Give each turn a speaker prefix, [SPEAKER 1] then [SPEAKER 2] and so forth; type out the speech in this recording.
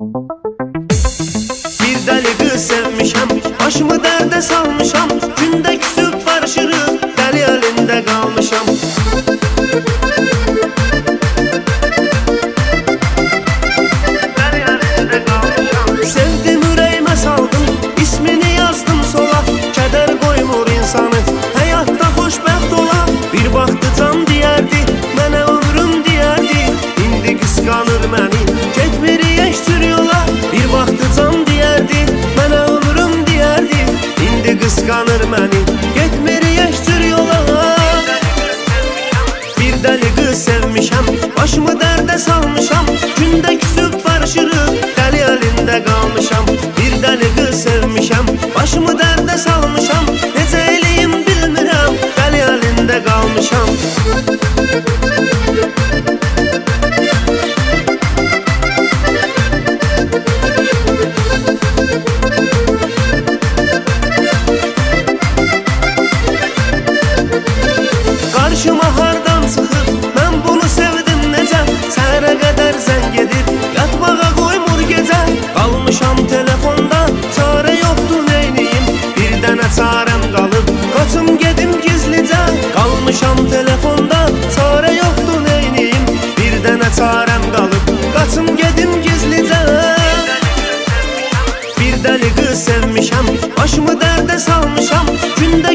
[SPEAKER 1] Bir deli kız sevmişəm Başımı dərdə salmışam Gündə küsüb barışırıq Dəli əlində qalmışam məni Getmir heç cür yola. Bir dəli qız sevmişəm Başımı dərdə salmışam. Gündə küsüb barışırıq Dəli əlində qalmışam Bir dəli qız sevmişəm Başımı dərdə başka çarem kalıp Kaçım gedim gizlice. Kalmışam telefonda Çare yoktu neyniyim Bir de ne çarem kalıp Kaçım gedim gizlice. Bir deli kız sevmişem Başımı derde salmışam. Günde